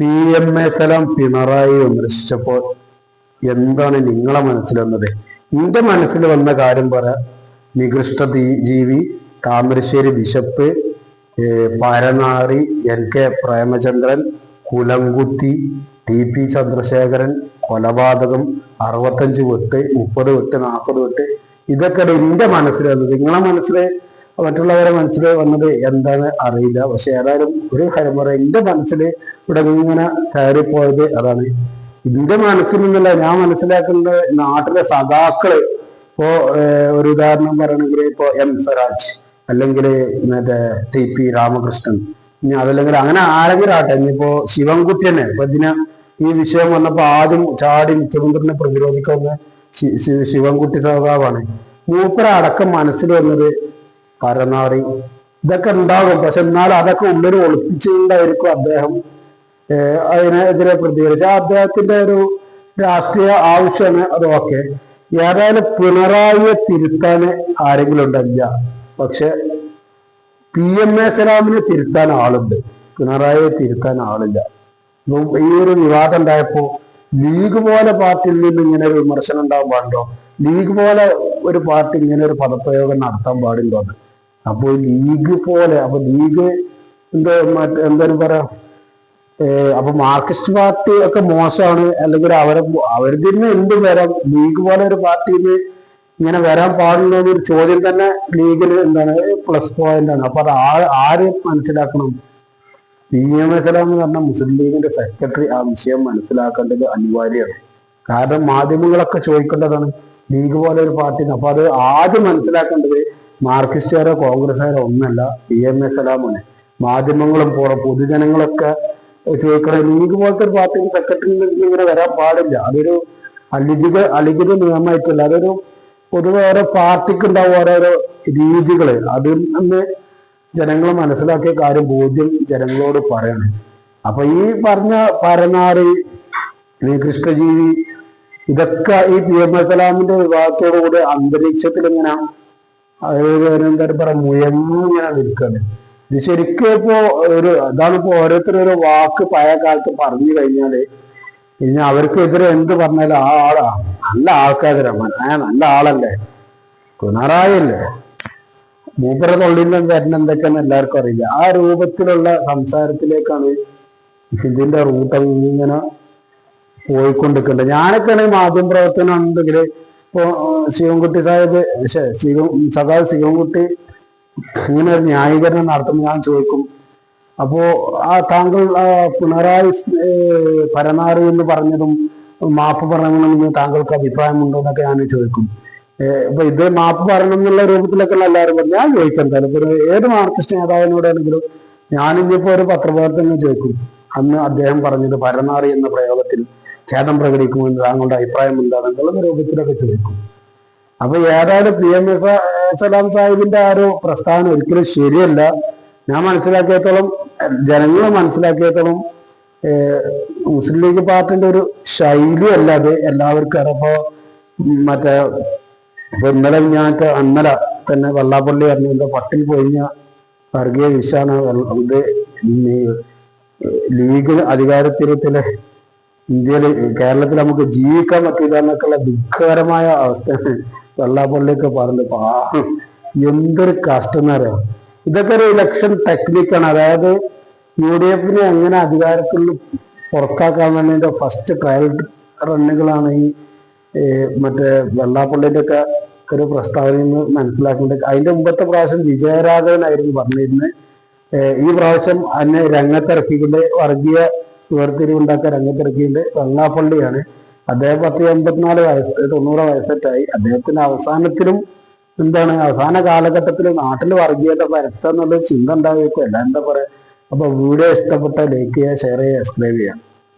P M A Salam Pinarayi വിമർശിച്ചപ്പോൾ എന്താണ് നിങ്ങളെ മനസ്സിൽ വന്നത് എന്റെ മനസ്സിൽ വന്ന കാര്യം പറ. നികൃഷ്ട ജീവി താമരശ്ശേരി ബിഷപ്പ് പരനാറി എൻ കെ പ്രേമചന്ദ്രൻ കുലംകുത്തി ടി പി ചന്ദ്രശേഖരൻ കൊലപാതകം അറുപത്തഞ്ച് വെട്ട് മുപ്പത് വെട്ട് നാൽപ്പത് വെട്ട്. ഇതൊക്കെ എന്റെ മനസ്സിൽ നിങ്ങളെ മനസ്സിൽ മറ്റുള്ളവരെ മനസ്സിൽ വന്നത് എന്താണ് അറിയില്ല. പക്ഷെ ഏതായാലും ഒരു പറയാം എന്റെ മനസ്സിൽ ഇവിടെ ഇങ്ങനെ കയറിപ്പോയത് അതാണ്. എന്റെ മനസ്സിൽ നിന്നല്ല ഞാൻ മനസ്സിലാക്കുന്നത് നാട്ടിലെ സഖാക്കൾ. ഇപ്പോ ഒരു ഉദാഹരണം പറയണമെങ്കിൽ ഇപ്പോ എം സ്വരാജ് അല്ലെങ്കിൽ മറ്റേ ടി പി രാമകൃഷ്ണൻ. ഇനി അതല്ലെങ്കിൽ അങ്ങനെ ആരെങ്കിലും ആട്ടെ ഇനിയിപ്പോ ശിവൻകുട്ടി തന്നെ. ഇപ്പൊ ഇതിന് ഈ വിഷയം വന്നപ്പോ ആദ്യം ചാടി മുഖ്യമന്ത്രിനെ പ്രതിരോധിക്കുന്ന ശിവൻകുട്ടി സഖാവാണ്. മൂപ്പര അടക്കം മനസ്സിൽ വന്നത് പരനാറി ഇതൊക്കെ ഉണ്ടാകും. പക്ഷെ എന്നാൽ അതൊക്കെ ഉള്ളിൽ ഒളിപ്പിച്ചുകൊണ്ടായിരിക്കും അദ്ദേഹം. അതിനെതിരെ പ്രതികരിച്ച. അദ്ദേഹത്തിന്റെ ഒരു രാഷ്ട്രീയ ആവശ്യമാണ് അതൊക്കെ ഏതായാലും പിണറായിയെ തിരുത്താൻ ആരെങ്കിലും ഉണ്ടല്ല. പക്ഷെ പി എം എ സലാമിനെ തിരുത്താൻ ആളുണ്ട്. പിണറായിയെ തിരുത്താൻ ആളില്ല. ഈ ഒരു വിവാദം ഉണ്ടായപ്പോ ലീഗ് പോലെ പാർട്ടിയിൽ നിന്ന് ഇങ്ങനെ ഒരു വിമർശനം ഉണ്ടാകാൻ പാടുണ്ടോ? ലീഗ് പോലെ ഒരു പാർട്ടി ഇങ്ങനെ ഒരു പദപ്രയോഗം നടത്താൻ പാടുണ്ടോ അപ്പോൾ ലീഗ് പോലെ അപ്പൊ ലീഗ് എന്താ മറ്റേ എന്തായാലും പറയാ അപ്പൊ മാർക്സിസ്റ്റ് പാർട്ടി ഒക്കെ മോശമാണ് അല്ലെങ്കിൽ അവരെ അവരിൽ നിന്ന് എന്ത് വരാം? ലീഗ് പോലെ ഒരു പാർട്ടിയിൽ ഇങ്ങനെ വരാൻ പാടില്ല എന്നൊരു ചോദ്യം തന്നെ ലീഗിന് എന്താണ് പ്ലസ് പോയിന്റ് ആണ്. അപ്പൊ അത് ആര് മനസ്സിലാക്കണം? പി എം എസ് എന്ന് പറഞ്ഞ മുസ്ലിം ലീഗിന്റെ സെക്രട്ടറി ആ വിഷയം മനസ്സിലാക്കേണ്ടത് അനിവാര്യമാണ്. കാരണം മാധ്യമങ്ങളൊക്കെ ചോദിക്കേണ്ടതാണ് ലീഗ് പോലെ ഒരു പാർട്ടിന്ന് അപ്പൊ അത് ആദ്യം മനസ്സിലാക്കേണ്ടത്? മാർക്സിസ്റ്റുകാരോ കോൺഗ്രസ്സുകാരോ ഒന്നല്ല പി എം എ സലാമാണ് മാധ്യമങ്ങളും പൊതുജനങ്ങളൊക്കെ ചോദിക്കണം ലീഗ് പോലത്തെ ഒരു പാർട്ടി സെക്രട്ടറി ഇങ്ങനെ വരാൻ പാടില്ല. അതൊരു അലിഖിത അലിഖിത നിയമമായിട്ടില്ല. അതൊരു പൊതുവെ ഓരോ പാർട്ടിക്ക് ഉണ്ടാവും ഓരോരോ രീതികൾ അതിൽ നിന്ന് ജനങ്ങൾ മനസ്സിലാക്കിയ കാര്യം ബോധ്യം ജനങ്ങളോട് പറയണം. അപ്പൊ ഈ പറഞ്ഞ പരനാറി കൃഷ്ണജീവി ഇതൊക്കെ ഈ പി എം എസ് സലാമിന്റെ വിഭാഗത്തോടു കൂടി അന്തരീക്ഷത്തിൽ ഇങ്ങനെ എന്താ പറയാ മുയങ്ങിങ്ങനെ നിൽക്കുന്നത് ഇത് ശരിക്കും ഇപ്പോ ഒരു അതാണ് ഇപ്പോ ഓരോരുത്തരും ഒരു വാക്ക് പഴയ കാലത്ത് പറഞ്ഞു കഴിഞ്ഞാൽ പിന്നെ അവർക്കെതിരെ എന്ത് പറഞ്ഞാലും ആ ആളാ. നല്ല ആൾക്കാരാണ് ആ നല്ല ആളല്ലേ. പിണറായി അല്ലേ മൂപ്പര തൊള്ളിന്റെ വരുന്ന എന്തൊക്കെയാന്ന് എല്ലാവർക്കും അറിയില്ല. ആ രൂപത്തിലുള്ള സംസാരത്തിലേക്കാണ് ഇതിന്റെ റൂട്ട് ഇങ്ങനെ പോയിക്കൊണ്ടിരിക്കുന്നത്. ഞാനൊക്കെ ആണെങ്കിൽ മാധ്യമ പ്രവർത്തനം ഉണ്ടെങ്കിൽ ശിവൻകുട്ടി സാഹിബ് ശിവ സദാ ശിവൻകുട്ടി ഇങ്ങനെ ഒരു ന്യായീകരണം നടത്തുമ്പോൾ ഞാൻ ചോദിക്കും അപ്പോ ആ താങ്കൾ പിണറായി പരനാറി എന്ന് പറഞ്ഞതും മാപ്പ് പറയണമെന്ന് താങ്കൾക്ക് അഭിപ്രായമുണ്ടോ എന്നൊക്കെ ഞാൻ ചോദിക്കും. ഇപ്പൊ ഇത് മാപ്പ് പറയണം എന്നുള്ള രൂപത്തിലൊക്കെ എല്ലാവരും പറഞ്ഞു ഞാൻ ചോദിക്കാം എന്തായാലും. ഒരു ഏത് മാർക്സിസ്റ്റ് നേതാവിനോടാണെങ്കിലും ഞാൻ ഇനിയിപ്പോ ഒരു പത്രപ്രവർത്തനം ചോദിക്കും അന്ന് അദ്ദേഹം പറഞ്ഞത് പരനാറി എന്ന പ്രയോഗത്തിൽ ഖേദം പ്രകടിക്കുമെന്ന് താങ്കളുടെ അഭിപ്രായം എന്താണെന്നുള്ള രൂപത്തിലൊക്കെ ചോദിക്കും. അപ്പൊ ഏതായാലും പി എം എസ് സലാം സാഹിബിന്റെ ആ ഒരു പ്രസ്ഥാനം ഒരിക്കലും ശരിയല്ല. ഞാൻ മനസ്സിലാക്കിയത്തോളം ജനങ്ങൾ മനസ്സിലാക്കിയത്തോളം മുസ്ലിം ലീഗ് പാർട്ടിന്റെ ഒരു ശൈലി അത്. എല്ലാവർക്കും അറിയപ്പോ മറ്റേ ഇന്നലെ ഞാൻ അന്നല തന്നെ വെള്ളാപ്പള്ളി അറിഞ്ഞ പട്ടിൽ പൊഴിഞ്ഞ വർഗീയ ഈ ലീഗ് അധികാരത്തിലെ ഇന്ത്യയിൽ കേരളത്തിൽ നമുക്ക് ജീവിക്കാൻ പറ്റില്ല എന്നൊക്കെയുള്ള ദുഃഖകരമായ അവസ്ഥയാണ് വെള്ളാപ്പള്ളിയൊക്കെ പറഞ്ഞത് പാവം എന്തൊരു കഷ്ടം എന്നറിയാം ഇതൊക്കെ ഒരു ഇലക്ഷൻ ടെക്നിക്കാണ് അതായത് യു ഡി എഫിനെ എങ്ങനെ അധികാരത്തിൽ നിന്ന് പുറത്താക്കാന്നതിന്റെ ഫസ്റ്റ് ട്രയൽ റണ്ണുകളാണ് ഈ മറ്റേ വെള്ളാപ്പള്ളിന്റെ ഒക്കെ ഒരു പ്രസ്താവനയിൽ നിന്ന് മനസ്സിലാക്കേണ്ടത്. അതിന്റെ മുമ്പത്തെ പ്രാവശ്യം വിജയരാഘവനായിരുന്നു പറഞ്ഞിരുന്നത്. ഈ പ്രാവശ്യം അന്നെ രംഗത്തിറക്കിക്കൊണ്ട് വർഗീയ വേർതിരിവുണ്ടാക്കാൻ രംഗത്തിറക്കിയിട്ട് വെള്ളാപ്പള്ളിയാണ് അദ്ദേഹം പത്ത് എൺപത്തിനാല് വയസ്സ് തൊണ്ണൂറ് വയസ്സറ്റായി അദ്ദേഹത്തിന് അവസാനത്തിലും എന്താണ് അവസാന കാലഘട്ടത്തിൽ നാട്ടിൽ വർഗീയത പരത്തുക ചിന്ത ഉണ്ടായിരിക്കും എല്ലാം എന്താ പറയാ? അപ്പൊ വീഡിയോ ഇഷ്ടപ്പെട്ട ലൈക്ക് ചെയ്യുക ഷെയർ ചെയ്യുക സബ്സ്ക്രൈബ് ചെയ്യുക.